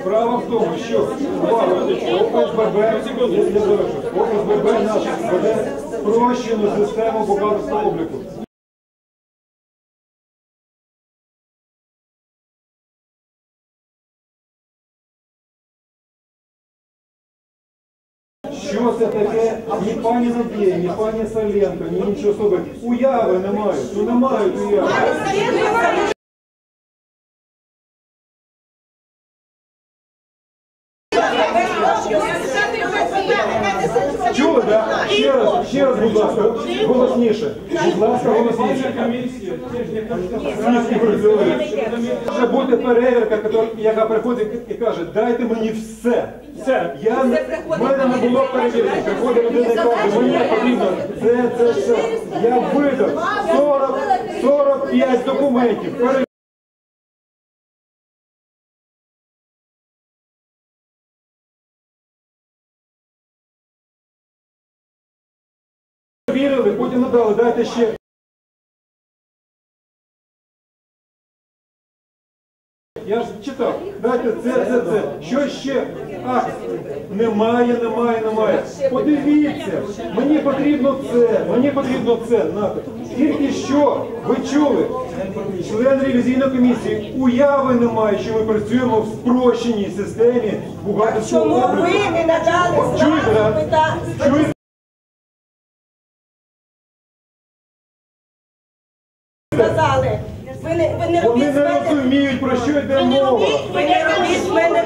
Справа в тому, що ОСББ, ОСББ наш веде спрощену систему бухгалтерського обліку. Що це таке? Ні пані Надія, ні пані Соленко, ні інші особи. Уяви не мають. Ну не мають уяви. Чули, так? Ще раз, ще раз, будь ласка, голосніше. Будь ласка, голосніше. Може бути перевірка, яка- приходить і каже, дайте мені все. Все. Я не, в мене не було перевірки. Приходить людина і каже, мені потрібно це, це, все. Я видав 40, 45 документів. Вірили, потім надали, дайте ще. Я ж читав, дайте це, це, це. Що ще? Акт. Немає, немає, немає. Подивіться, мені потрібно це, мені потрібно це. Тільки що ви чули, член ревізійної комісії, уяви немає, що ми працюємо в спрощеній системі бухгалтерського Чому ви не надали Чуєте, Сказали. Ви не, ви не Вони робіть з не мене, розуміють, про що йде ви не мова. робіть, ви не робіть з мене.